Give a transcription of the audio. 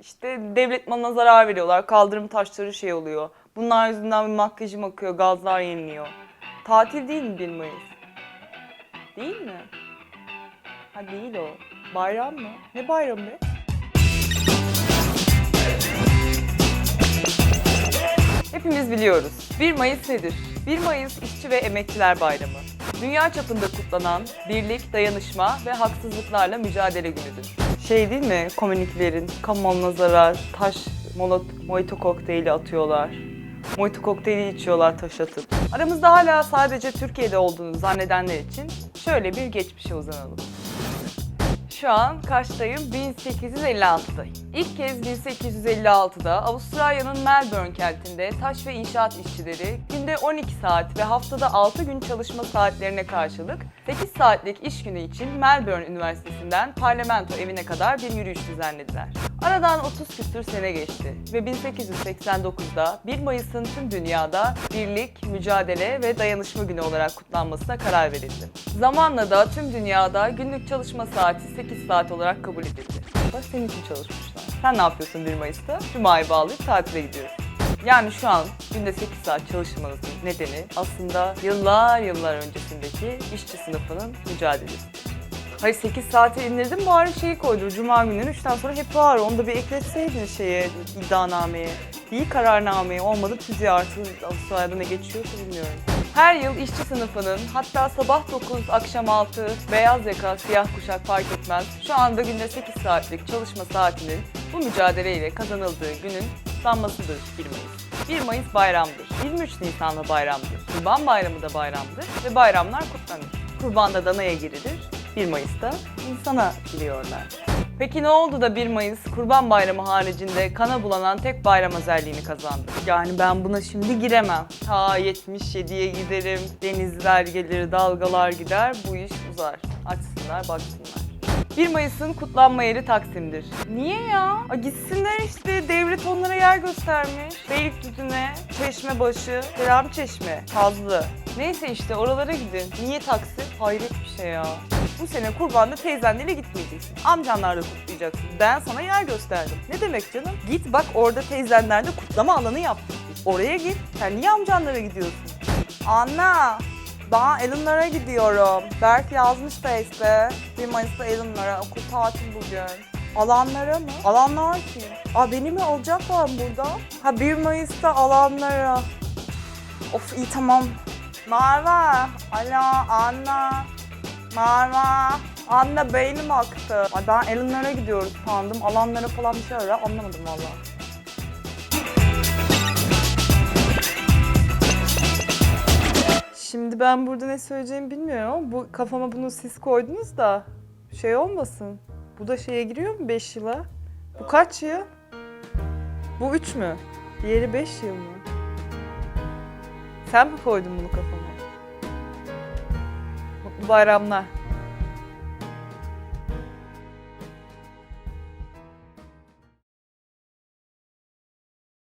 İşte devlet malına zarar veriyorlar. Kaldırım taşları şey oluyor. Bunlar yüzünden bir makyajım akıyor. Gazlar yeniliyor. Tatil değil mi 1 Mayıs? Değil mi? Ha değil o. Bayram mı? Ne bayramı be? Hepimiz biliyoruz. 1 Mayıs nedir? 1 Mayıs İşçi ve Emekçiler Bayramı. Dünya çapında kutlanan birlik, dayanışma ve haksızlıklarla mücadele günüdür. Şey değil mi? Komüniklerin kamuoyuna zarar, taş, molot, mojito kokteyli atıyorlar. Mojito kokteyli içiyorlar taş atıp. Aramızda hala sadece Türkiye'de olduğunu zannedenler için şöyle bir geçmişe uzanalım. Şu an Kaş'tayım, 1856'dayım. İlk kez 1856'da Avustralya'nın Melbourne kentinde taş ve inşaat işçileri günde 12 saat ve haftada 6 gün çalışma saatlerine karşılık 8 saatlik iş günü için Melbourne Üniversitesi'nden parlamento evine kadar bir yürüyüş düzenlediler. Aradan 30 küsür sene geçti ve 1889'da 1 Mayıs'ın tüm dünyada birlik, mücadele ve dayanışma günü olarak kutlanmasına karar verildi. Zamanla da tüm dünyada günlük çalışma saati 8 saat olarak kabul edildi. Bak senin için çalışmışlar. Sen ne yapıyorsun 1 Mayıs'ta? Cuma'yı bağlayıp tatile gidiyorsun. Yani şu an günde 8 saat çalışmanızın nedeni aslında yıllar yıllar öncesindeki işçi sınıfının mücadelesi. Hayır 8 saate indirdim bari şeyi koydur. Cuma gününü 3'ten sonra hep var. Onu da bir ekletseydin şeye, iddianameye. İyi kararnameye olmadı tüzüğü artı Avustralya'da ne geçiyorsa bilmiyorum. Her yıl işçi sınıfının hatta sabah 9, akşam 6, beyaz yaka, siyah kuşak fark etmez. Şu anda günde 8 saatlik çalışma saatinin bu mücadeleyle kazanıldığı günün kutlanmasıdır 1 Mayıs. 1 Mayıs bayramdır. 23 Nisan da bayramdır. Kurban Bayramı da bayramdır ve bayramlar kutlanır. Kurbanda danaya girilir. 1 Mayıs'ta insana giriyorlar. Peki ne oldu da 1 Mayıs Kurban Bayramı haricinde kana bulanan tek bayram özelliğini kazandı? Yani ben buna şimdi giremem. Ta 77'ye giderim, denizler gelir, dalgalar gider, bu iş uzar. Açsınlar, baksınlar. 1 Mayıs'ın kutlanma yeri Taksim'dir. Niye ya? A gitsinler işte devlet onlara yer göstermiş. Beylikdüzü'ne, Çeşmebaşı, Çeşme, Kazlı. Neyse işte oralara gidin. Niye Taksim? Hayret bir şey ya. Bu sene kurbanda teyzenlere gitmeyeceksin. Amcanlarla kutlayacaksın. Ben sana yer gösterdim. Ne demek canım? Git bak orada teyzenlerde kutlama alanı yaptık. Oraya git. Sen niye amcanlara gidiyorsun? Anne, ben Elinlara gidiyorum. Berk yazmış Face'te. 1 Mayıs'ta Elinlara. Okul tatil bugün. Alanlara mı? Alanlar kim? Aa beni mi alacaklar burada? Ha 1 Mayıs'ta alanlara. Of iyi tamam. Merve. Alo anne. Merve. Anne beynim aktı. Ay ben Elinlara gidiyoruz sandım. Alanlara falan bir şey ara anlamadım valla. Şimdi ben burada ne söyleyeceğimi bilmiyorum ama bu kafama bunu siz koydunuz da şey olmasın. Bu da şeye giriyor mu 5 yıla? Bu kaç yıl? Bu 3 mü? Diğeri 5 yıl mı? Sen mi koydun bunu kafama? Bayramlar.